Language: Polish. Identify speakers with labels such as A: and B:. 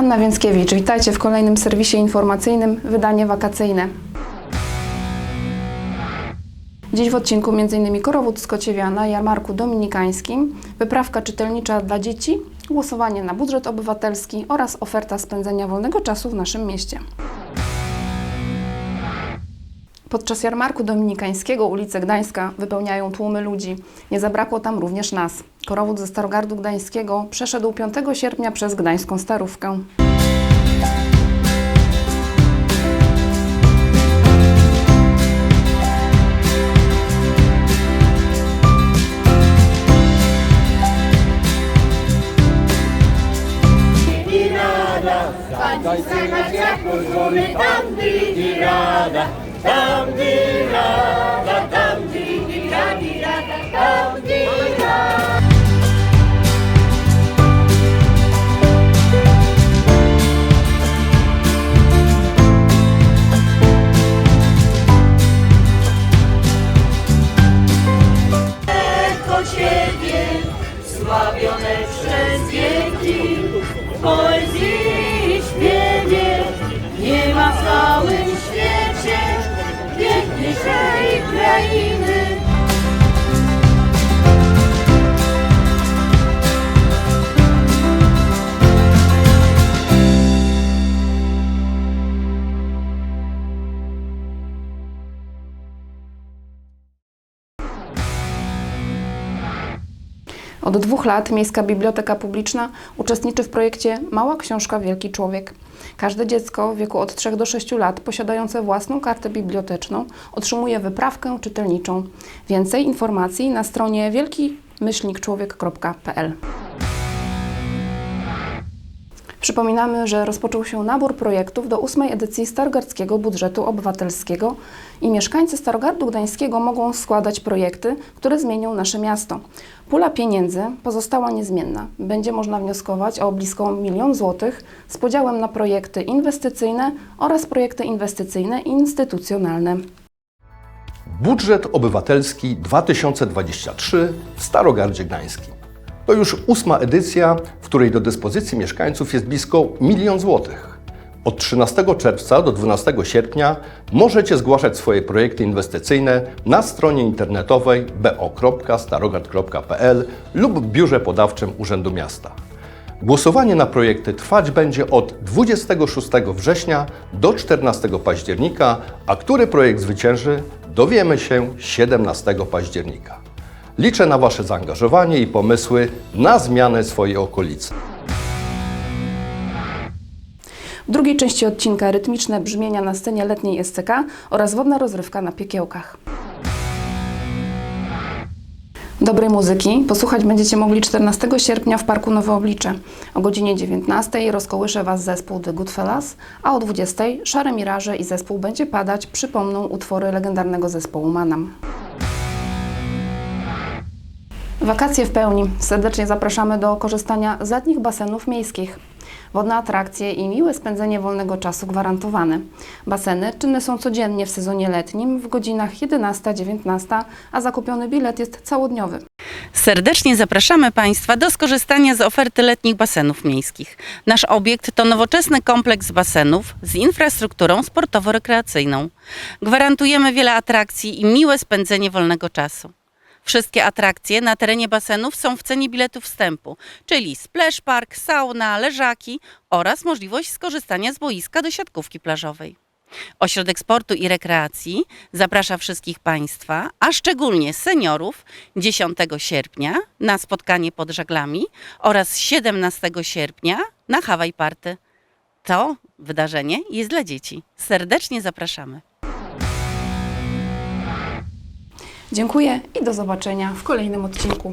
A: Joanna Więckiewicz, witajcie w kolejnym serwisie informacyjnym Wydanie Wakacyjne. Dziś w odcinku m.in. Korowód z Kociewiana, na jarmarku dominikańskim, wyprawka czytelnicza dla dzieci, głosowanie na budżet obywatelski oraz oferta spędzenia wolnego czasu w naszym mieście. Podczas jarmarku dominikańskiego ulice Gdańska wypełniają tłumy ludzi. Nie zabrakło tam również nas. Korowód ze Starogardu Gdańskiego przeszedł 5 sierpnia przez Gdańską Starówkę.
B: Tylko poezji śpiewie, nie ma w całym świecie piękniejszej krainy.
A: Od dwóch lat Miejska Biblioteka Publiczna uczestniczy w projekcie Mała Książka Wielki Człowiek. Każde dziecko w wieku od 3 do 6 lat posiadające własną kartę biblioteczną otrzymuje wyprawkę czytelniczą. Więcej informacji na stronie wielkimyślnikczłowiek.pl Przypominamy, że rozpoczął się nabór projektów do ósmej edycji Starogardzkiego Budżetu Obywatelskiego i mieszkańcy Starogardu Gdańskiego mogą składać projekty, które zmienią nasze miasto. Pula pieniędzy pozostała niezmienna. Będzie można wnioskować o blisko milion złotych z podziałem na projekty inwestycyjne oraz projekty inwestycyjne i instytucjonalne.
C: Budżet Obywatelski 2023 w Starogardzie Gdańskim. To już ósma edycja, w której do dyspozycji mieszkańców jest blisko milion złotych. Od 13 czerwca do 12 sierpnia możecie zgłaszać swoje projekty inwestycyjne na stronie internetowej bo.starogard.pl lub w biurze podawczym Urzędu Miasta. Głosowanie na projekty trwać będzie od 26 września do 14 października, a który projekt zwycięży, dowiemy się 17 października. Liczę na Wasze zaangażowanie i pomysły na zmianę swojej okolicy.
A: W drugiej części odcinka rytmiczne brzmienia na scenie letniej SCK oraz wodna rozrywka na piekiełkach. Dobrej muzyki posłuchać będziecie mogli 14 sierpnia w Parku Nowe Oblicze. O godzinie 19 rozkołysze Was zespół The Goodfellas, a o 20 Szare Miraże i zespół Będzie Padać przypomną utwory legendarnego zespołu Manam. Wakacje w pełni. Serdecznie zapraszamy do korzystania z letnich basenów miejskich. Wodne atrakcje i miłe spędzenie wolnego czasu gwarantowane. Baseny czynne są codziennie w sezonie letnim w godzinach 11-19, a zakupiony bilet jest całodniowy.
D: Serdecznie zapraszamy Państwa do skorzystania z oferty letnich basenów miejskich. Nasz obiekt to nowoczesny kompleks basenów z infrastrukturą sportowo-rekreacyjną. Gwarantujemy wiele atrakcji i miłe spędzenie wolnego czasu. Wszystkie atrakcje na terenie basenów są w cenie biletu wstępu, czyli splash park, sauna, leżaki oraz możliwość skorzystania z boiska do siatkówki plażowej. Ośrodek Sportu i Rekreacji zaprasza wszystkich Państwa, a szczególnie seniorów 10 sierpnia na spotkanie pod żaglami oraz 17 sierpnia na Hawaii Party. To wydarzenie jest dla dzieci. Serdecznie zapraszamy.
A: Dziękuję i do zobaczenia w kolejnym odcinku.